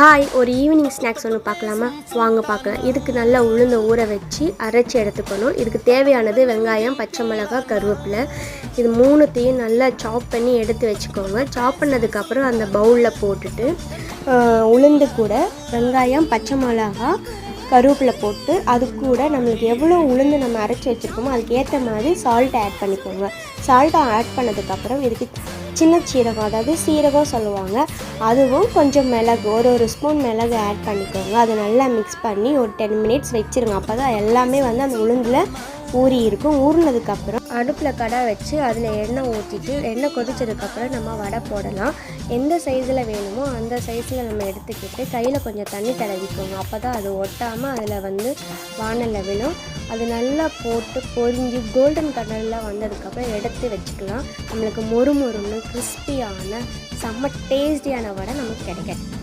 Hi ஒரு evening snacks ஒன்று பார்க்கலாமா? வாங்க பார்க்கலாம். இதுக்கு நல்லா உளுந்த ஊற வச்சு அரைச்சி எடுத்துக்கணும். இதுக்கு தேவையானது வெங்காயம் பச்சை மிளகாய் கருவேப்பிலை. இது மூணுத்தையும் நல்லா சாப் பண்ணி எடுத்து வச்சுக்கோங்க. சாப் பண்ணதுக்கப்புறம் அந்த பவுலில் போட்டுட்டு உளுந்து கூட வெங்காயம் பச்சை மிளகாய் கருவேப்பிலை போட்டு அது கூட நம்மளுக்கு எவ்வளோ உளுந்து நம்ம அரைச்சி வச்சுருக்கோமோ அதுக்கு ஏற்ற மாதிரி சால்ட்டை ஆட் பண்ணிக்கோங்க. சால்ட்டை ஆட் பண்ணதுக்கப்புறம் இதுக்கு சின்ன சீரகம் அதாவது சீரகம் சொல்லுவாங்க அதுவும் கொஞ்சம் மிளகு ஒரு ஒரு ஸ்பூன் மிளகு ஆட் பண்ணிக்கோங்க. அதை நல்லா மிக்ஸ் பண்ணி ஒரு டென் மினிட்ஸ் வச்சுருங்க. அப்போ தான் எல்லாமே வந்து அந்த உளுந்தில் ஊறி இருக்கும். ஊறினதுக்கப்புறம் அடுப்பில் கடை வச்சு அதில் எண்ணெய் ஊற்றிட்டு எண்ணெய் கொதிச்சதுக்கப்புறம் நம்ம வடை போடலாம். எந்த சைஸில் வேணுமோ அந்த சைஸில் நம்ம எடுத்துக்கிட்டு கையில் கொஞ்சம் தண்ணி தடவிக்கோங்க. அப்போ தான் அது ஒட்டாமல் அதில் வந்து வானலில் விழும். அது நல்லா போட்டு பொரிஞ்சு கோல்டன் கலரில் வந்ததுக்கப்புறம் எடுத்து வச்சுக்கலாம். நம்மளுக்கு மொறு மொறுன்னு கிறிஸ்பியான செம்ம டேஸ்டியான வடை நமக்கு கிடைக்கும்.